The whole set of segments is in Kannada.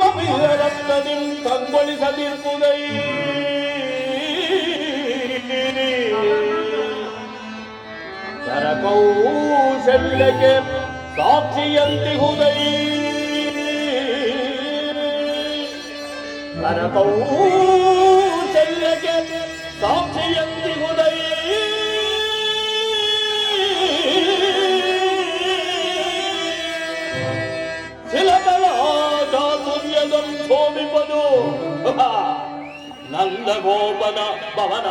ನಿಭವನದ ಪರಿಯೂ ಸರಕೌ ಅಮೋಘ ಸಾಕ್ಷಿಯಂತಿಹುದೈ. ಸರಕೌ ಕಂಗೊಳಿಸದಿರ್ಬುದೈ ಸಾಕ್ಷಿಯಂತಿಹುದೈ. ನಂದ ಗೋಪನ ಭವನ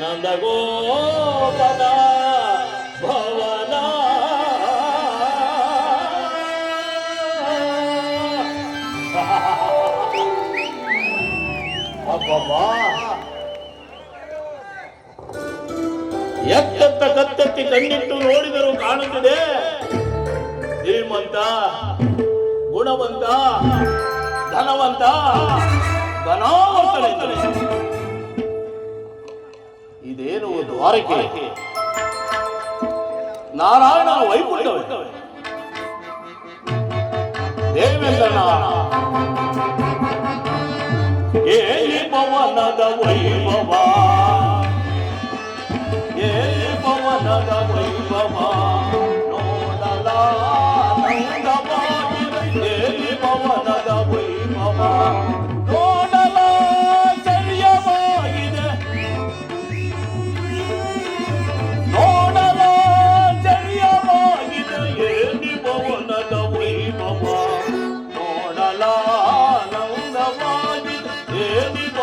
ನಂದ ಗೋಪನ ಭವನ ಅಬ್ಬಬ್ಬಾ ಎತ್ತತ್ತ ಕತ್ತೆತ್ತಿ ಕಣ್ಣಿಟ್ಟು ನೋಡಿದರೂ ಕಾಣುತ್ತಿದೆ ಶ್ರೀಮಂತ ಗುಣವಂತ ಧನವಂತ ಧನಾವಂತನಿದ್ದಾನೆ ಇದೇನು ದ್ವಾರಕೆ ನಾರಾಯಣ ವೈಕುಂಠವೇ? ದೇವೇಂದ್ರನ ಏಲಿ ಪವನದ ವೈಭವ. ಏ ಪವನದ ವೈಭವ.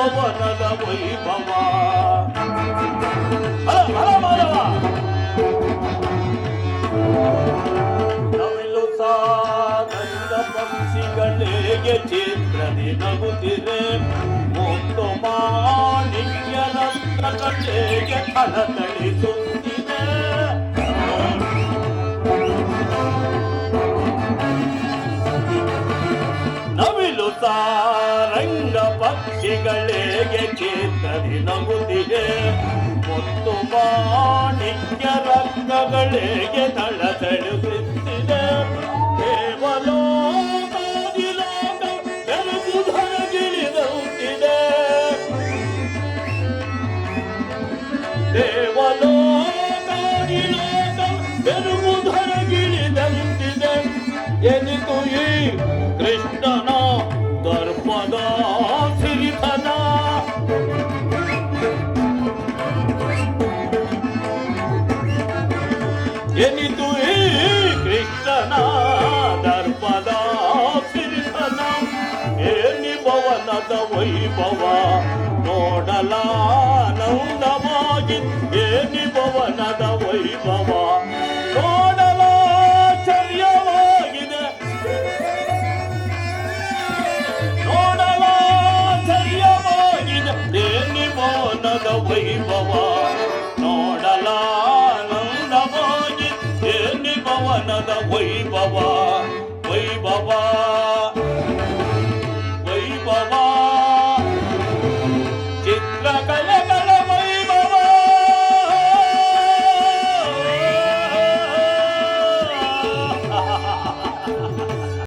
ಪವನದ ವೈಭವ. ನವಿಲು ಸಾಗಂದ ಪಕ್ಷಿಗಳಿಗೆ ಚಿತ್ರದಿ ನಗುತ್ತಿದೆ. ಒಂದು ಮಾಣಿಕ್ಯನಂತ ಕಟ್ಟೆಗೆ ಥಳಥಳಿಸುತ್ತಿದೆ ನವಿಲು ಸಾರಂಗ ಪಕ್ಷಿಗಳಿಗೆ ಚೇತರಿ ನಗುತ್ತಿದೆ. ಮತ್ತು ಮಾಣಿಕ್ಯ ರಂಗಗಳಿಗೆ ತಳತಳುತ್ತಿದೆ ಕೇವಲ ಧರಗಿಳಿದಂತಿದೆ ದೇವಲೋಕಾದಿಲೋಕ ಎನಿತು ಈ ಕೃಷ್ಣನ ದರ್ಪದ ಸಿರಿಧನ ಏನಿ ಭವನದ ವೈಭವ ನೋಡಲ ನೌನವಾಗಿ ಏನಿ ಭವನದ ವೈಭವ ವೈಭವ ನೋಡಲ вибава.